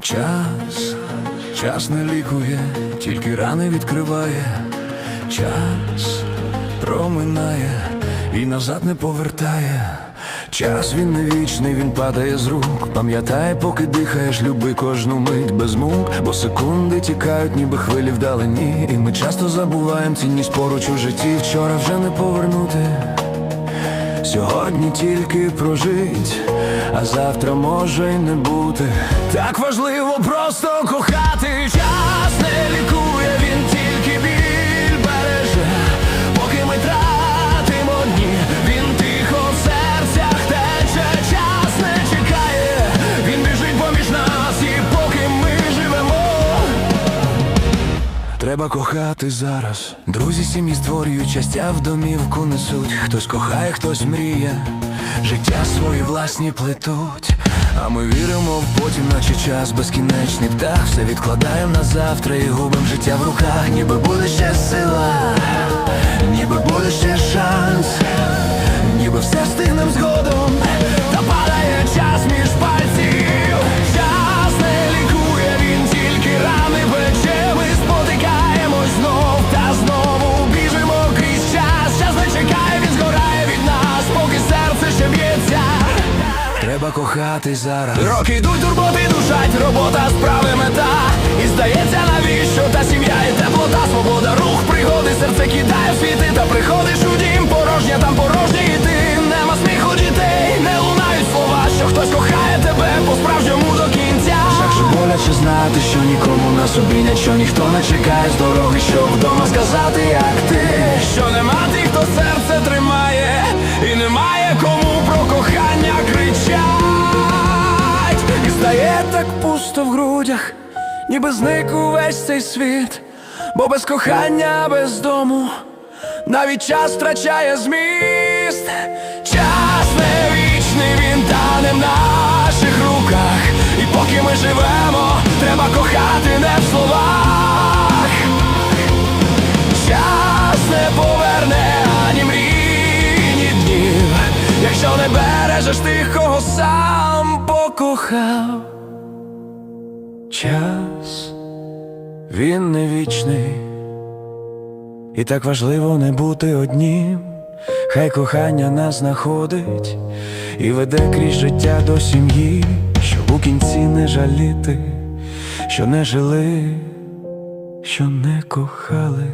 Час, час не лікує, тільки рани відкриває, час проминає і назад не повертає. Час він не вічний, він падає з рук. Пам'ятай, поки дихаєш, люби кожну мить без мук, бо секунди тікають, ніби хвилі вдалині. І ми часто забуваємо цінність поруч у житті. Вчора вже не повернути. Сьогодні тільки прожить, а завтра може й не бути. Так важливо просто кохати. Час не лікує, Треба кохати зараз. Друзі сім'ї створюють щастя в домівку несуть. Хтось кохає, хтось мріє, життя свої власні плетуть. А ми віримо в потім, наче час безкінечний птах. Все відкладаємо на завтра і губим життя в руках. Ніби буде ще сила, кохати зараз. Роки йдуть, турботи душать, робота, справи, мета. І здається, навіщо та сім'я і теплота, свобода, рух, пригоди, серце кидає в світи, та приходиш у дім, порожня, там порожнє і ти. Нема сміху дітей, не лунають слова, що хтось кохає тебе по-справжньому до кінця. Як же боляче знати, що нікому на собі нічого ніхто не чекає з дороги, щоб вдома сказати, як ти. Що нема тих, стає так пусто в грудях, ніби зник увесь цей світ, бо без кохання, без дому. Навіть час втрачає зміст, час не вічний, він тане в наших руках. І поки ми живемо, треба кохати не в словах. Час не поверне ані мрій, ні днів, якщо не бережеш тих, кого сам покохав. Час він не вічний. І так важливо не бути однім, хай кохання нас знаходить і веде крізь життя до сім'ї, щоб у кінці не жаліти, що не жили, що не кохали.